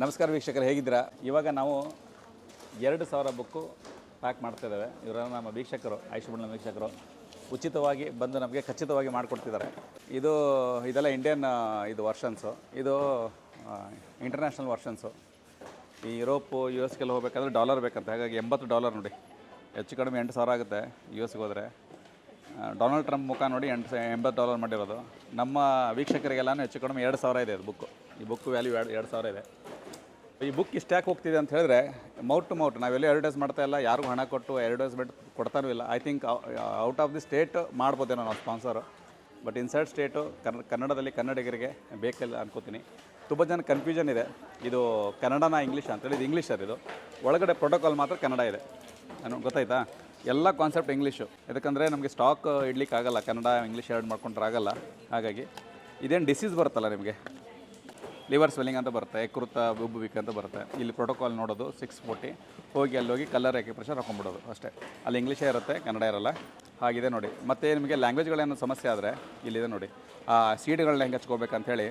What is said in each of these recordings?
ನಮಸ್ಕಾರ ವೀಕ್ಷಕರು, ಹೇಗಿದ್ದೀರಾ? ಇವಾಗ ನಾವು ಎರಡು ಸಾವಿರ ಬುಕ್ಕು ಪ್ಯಾಕ್ ಮಾಡ್ತಾ ಇದ್ದೇವೆ. ಇವರ ನಮ್ಮ ವೀಕ್ಷಕರು ಆಯುಷ್ಮಣ್ಣ ವೀಕ್ಷಕರು, ಉಚಿತವಾಗಿ ಬಂದು ನಮಗೆ ಖಚಿತವಾಗಿ ಮಾಡಿಕೊಡ್ತಿದ್ದಾರೆ. ಇದು, ಇದೆಲ್ಲ ಇಂಡಿಯನ್ ಇದು ವರ್ಷನ್ಸು ಇದು ಇಂಟರ್ನ್ಯಾಷನಲ್ ವರ್ಷನ್ಸು ಈ ಯುರೋಪು ಯು ಎಸ್ಗೆಲ್ಲ ಹೋಗಬೇಕಂದ್ರೆ ಡಾಲರ್ ಬೇಕಂತ. ಹಾಗಾಗಿ ಎಂಬತ್ತು ಡಾಲರ್ ನೋಡಿ. ಹೆಚ್ಚು ಕಡಿಮೆ ಎಂಟು ಸಾವಿರ ಆಗುತ್ತೆ ಯು ಎಸ್ಗೆ ಹೋದರೆ. ಡೊನಾಲ್ಡ್ ಟ್ರಂಪ್ ಮುಖ ನೋಡಿ ಎಂಟು ಎಂಬತ್ತು ಡಾಲರ್ ಮಾಡಿರೋದು. ನಮ್ಮ ವೀಕ್ಷಕರಿಗೆಲ್ಲನೂ ಹೆಚ್ಚು ಕಡಿಮೆ ಎರಡು ಸಾವಿರ ಇದೆ ಅದು ಬುಕ್ಕು. ಈ ಬುಕ್ ವ್ಯಾಲ್ಯೂ ಎರಡು ಎರಡು ಸಾವಿರ ಇದೆ. ಈ ಬುಕ್ ಇಷ್ಟ್ಯಾಕೆ ಹೋಗ್ತಿದೆ ಅಂತ ಹೇಳಿದ್ರೆ ಮೌಟ್ ಟು ಮೌಟ್ ನಾವೆಲ್ಲ ಅಡ್ವರ್ಟೈಸ್ ಮಾಡ್ತಾ ಇಲ್ಲ, ಯಾರಿಗೂ ಹಣ ಕೊಟ್ಟು ಅಡ್ವರ್ಟೈಸ್ಮೆಂಟ್ ಕೊಡ್ತಾನೂ ಇಲ್ಲ. I think out of the state ಮಾಡ್ಬೋದೇನೋ ನಾವು sponsor but inside state Kannada ಕನ್ನಡದಲ್ಲಿ ಕನ್ನಡಿಗರಿಗೆ ಬೇಕಿಲ್ಲ ಅನ್ಕೋತೀನಿ. ತುಂಬ ಜನ ಕನ್ಫ್ಯೂಷನ್ ಇದೆ. ಇದು ಕನ್ನಡನ ಇಂಗ್ಲೀಷ್ ಅಂತೇಳಿ, ಇದು ಇಂಗ್ಲೀಷ್ ಸರ್ ಇದು. ಒಳಗಡೆ ಪ್ರೋಟೋಕಾಲ್ ಮಾತ್ರ ಕನ್ನಡ ಇದೆ. ನಾನು ಗೊತ್ತಾಯ್ತಾ? ಎಲ್ಲ ಕಾನ್ಸೆಪ್ಟ್ ಇಂಗ್ಲೀಷು ಯಾಕಂದರೆ ನಮಗೆ ಸ್ಟಾಕ್ ಇಡ್ಲಿಕ್ಕೆ ಆಗಲ್ಲ ಕನ್ನಡ ಇಂಗ್ಲೀಷ್ ಎರಡು ಮಾಡ್ಕೊಂಡ್ರೆ ಆಗಲ್ಲ. ಹಾಗಾಗಿ ಇದೇನು ಡಿಸೀಸ್ ಬರುತ್ತಲ್ಲ ನಿಮಗೆ? ಲಿವರ್ ಸ್ವೆಲ್ಲಿಂಗ್ ಅಂತ ಬರುತ್ತೆ ಯಕೃತ ಉಬ್ಬುವಿಕೆ ಅಂತ ಬರುತ್ತೆ. ಇಲ್ಲಿ ಪ್ರೋಟೋಕಾಲ್ ನೋಡೋದು ಸಿಕ್ಸ್ ಫೋರ್ಟಿ ಹೋಗಿ ಅಲ್ಲಿ ಹೋಗಿ ಕಲರ್ ಪ್ರೆಷರ್ ಹಾಕೊಂಡ್ಬಿಡೋದು ಅಷ್ಟೇ. ಅಲ್ಲಿ ಇಂಗ್ಲೀಷೇ ಇರುತ್ತೆ, ಕನ್ನಡ ಇರಲ್ಲ. ಹಾಗಿದೆ ನೋಡಿ. ಮತ್ತು ನಿಮಗೆ ಲ್ಯಾಂಗ್ವೇಜ್ಗಳೇನೋ ಸಮಸ್ಯೆ ಆದರೆ ಇಲ್ಲಿದೆ ನೋಡಿ. ಆ ಸೀಡ್ಗಳನ್ನ ಹೆಂಗೆ ಹಚ್ಕೋಬೇಕಂತ ಹೇಳಿ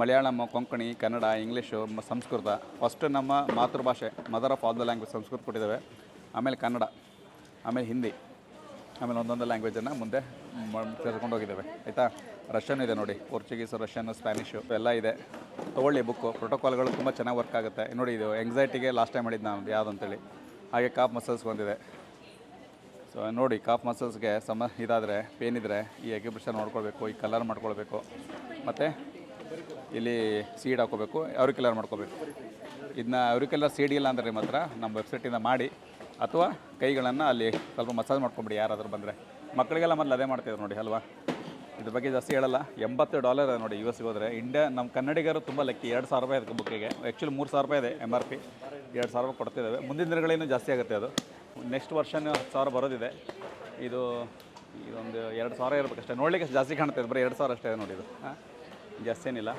ಮಲಯಾಳಂ, ಕೊಂಕಣಿ, ಕನ್ನಡ ಇಂಗ್ಲೀಷು ಸಂಸ್ಕೃತ ಫಸ್ಟ್ ನಮ್ಮ ಮಾತೃಭಾಷೆ mother of all the language Sanskrit ಕೊಟ್ಟಿದ್ದೇವೆ. ಆಮೇಲೆ ಕನ್ನಡ, ಆಮೇಲೆ ಹಿಂದಿ. ಆಮೇಲೆ ಒಂದೊಂದು ಲ್ಯಾಂಗ್ವೇಜನ್ನು ಮುಂದೆ ತೆಗೆದುಕೊಂಡು ಹೋಗಿದ್ದೇವೆ ಆಯಿತಾ? ರಷ್ಯನ್ ಇದೆ ನೋಡಿ. ಪೋರ್ಚುಗೀಸು ರಷ್ಯನ್ ಸ್ಪ್ಯಾನಿಷು ಎಲ್ಲ ಇದೆ. ತೊಗೊಳ್ಳಿ ಬುಕ್ಕು ಪ್ರೋಟೋಕಾಲ್ಗಳು ತುಂಬ ಚೆನ್ನಾಗಿ ವರ್ಕ್ ಆಗುತ್ತೆ. ನೋಡಿ, ಇದು ಎಂಗ್ಸೈಟಿಗೆ ಲಾಸ್ಟ್ ಟೈಮ್ ಮಾಡಿದ್ದು ನಾನು ಯಾವುದು ಅಂತೇಳಿ. ಹಾಗೆ ಕಾಪ್ ಮಸಲ್ಸ್ ಬಂದಿದೆ. ಸೊ ನೋಡಿ ಕಾಪ್ ಮಸಲ್ಸ್ಗೆ ಸಮ, ಇದಾದರೆ ಪೇನ್ ಇದ್ದರೆ ಈ ಎಕ್ಯುಪ್ರೆಷನ್ ನೋಡ್ಕೊಳ್ಬೇಕು, ಈ ಕಲರ್ ಮಾಡ್ಕೊಳ್ಬೇಕು. ಮತ್ತು ಇಲ್ಲಿ ಸೀಡ್ ಹಾಕೋಬೇಕು ಅವ್ರಿಕೆಲ್ಲರ್ ಮಾಡ್ಕೋಬೇಕು ಇದನ್ನ ಅವ್ರಿಕೆಲ್ಲರ್ ಸೀಡ್ ಇಲ್ಲ ಅಂದರೆ ನಿಮ್ಮ ಹತ್ರ ನಮ್ಮ ವೆಬ್ಸೈಟಿಂದ ಮಾಡಿ, ಅಥವಾ ಕೈಗಳನ್ನು ಅಲ್ಲಿ ಸ್ವಲ್ಪ ಮಸಾಜ್ ಮಾಡ್ಕೊಂಬಿಡಿ, ಯಾರಾದರೂ ಬಂದರೆ. ಮಕ್ಕಳಿಗೆಲ್ಲ ಮೊದಲು ಅದೇ ಮಾಡ್ತಿದ್ರು ನೋಡಿ, ಅಲ್ವಾ? ಇದ್ರ ಬಗ್ಗೆ ಜಾಸ್ತಿ ಹೇಳಲ್ಲ. ಎಂಬತ್ತು ಡಾಲರ್ ನೋಡಿ ಯು ಎಸ್ಗೆ ಹೋದರೆ. ಇಂಡಿಯಾ ನಮ್ಮ ಕನ್ನಡಿಗರು ತುಂಬ ಲೆಕ್ಕಿ ಎರಡು ಸಾವಿರ ರೂಪಾಯಿ ಅದಕ್ಕೆ ಬುಕ್ಕಿಗೆ ಆ್ಯಕ್ಚುಲಿ ಮೂರು ಸಾವಿರ ರೂಪಾಯಿ ಇದೆ ಎಂ ಆರ್ ಪಿ ಎರಡು ಸಾವಿರ ರೂಪಾಯಿ ಕೊಡ್ತಿದ್ದಾವೆ ಮುಂದಿನ ದಿನಗಳೇನು ಜಾಸ್ತಿ ಆಗುತ್ತೆ ಅದು. ನೆಕ್ಸ್ಟ್ ವರ್ಷನ್ ಹತ್ತು ಸಾವಿರ ಬರೋದಿದೆ. ಇದು, ಇದೊಂದು ಎರಡು ಸಾವಿರ ನೋಡಲಿಕ್ಕೆ ಅಷ್ಟು ಜಾಸ್ತಿ ಕಾಣ್ತಿದೆ ಬರೀ ಎರಡು ಸಾವಿರ ಅಷ್ಟೇ ನೋಡಿ ಇದು. ಹಾಂ? ಜಾಸ್ತಿ ಏನಿಲ್ಲ.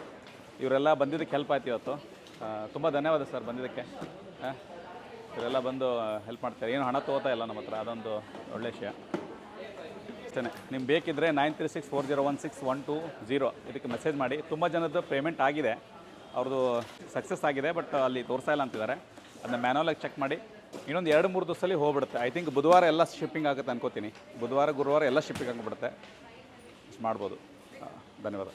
ಇವರೆಲ್ಲ ಬಂದಿದ್ದಕ್ಕೆ ಹೆಲ್ಪ್ ಆಯ್ತು ಇವತ್ತು. ತುಂಬ ಧನ್ಯವಾದ ಸರ್ ಬಂದಿದ್ದಕ್ಕೆ. ಹಾಂ? ಇವರೆಲ್ಲ ಬಂದು ಹೆಲ್ಪ್ ಮಾಡ್ತಾರೆ ಏನು ಹಣ ತಗೋತಾ ಇಲ್ಲ ನಮ್ಮ ಹತ್ರ, ಅದೊಂದು ಒಳ್ಳೆ ವಿಷಯ. ಅಷ್ಟೇ ನಿಮ್ಗೆ ಬೇಕಿದ್ದರೆ nine three six four zero one six one two zero ಇದಕ್ಕೆ ಮೆಸೇಜ್ ಮಾಡಿ. ತುಂಬ ಜನದ್ದು ಪೇಮೆಂಟ್ ಆಗಿದೆ. ಅವ್ರದ್ದು ಸಕ್ಸಸ್ ಆಗಿದೆ ಬಟ್ ಅಲ್ಲಿ ತೋರಿಸ್ತಾ ಇಲ್ಲ ಅಂತಿದ್ದಾರೆ. ಅದನ್ನ ಮ್ಯಾನುವಲಾಗಿ ಚೆಕ್ ಮಾಡಿ. ಇನ್ನೊಂದು ಎರಡು ಮೂರು ದಿವಸದಲ್ಲಿ ಹೋಗ್ಬಿಡುತ್ತೆ. ಐ ಥಿಂಕ್ ಬುಧವಾರ ಎಲ್ಲ ಶಿಪ್ಪಿಂಗ್ ಆಗುತ್ತೆ ಅನ್ಕೋತೀನಿ. ಬುಧವಾರ, ಗುರುವಾರ ಎಲ್ಲ ಶಿಪ್ಪಿಂಗ್ ಆಗಿಬಿಡುತ್ತೆ ಮಾಡ್ಬೋದು. ಧನ್ಯವಾದ.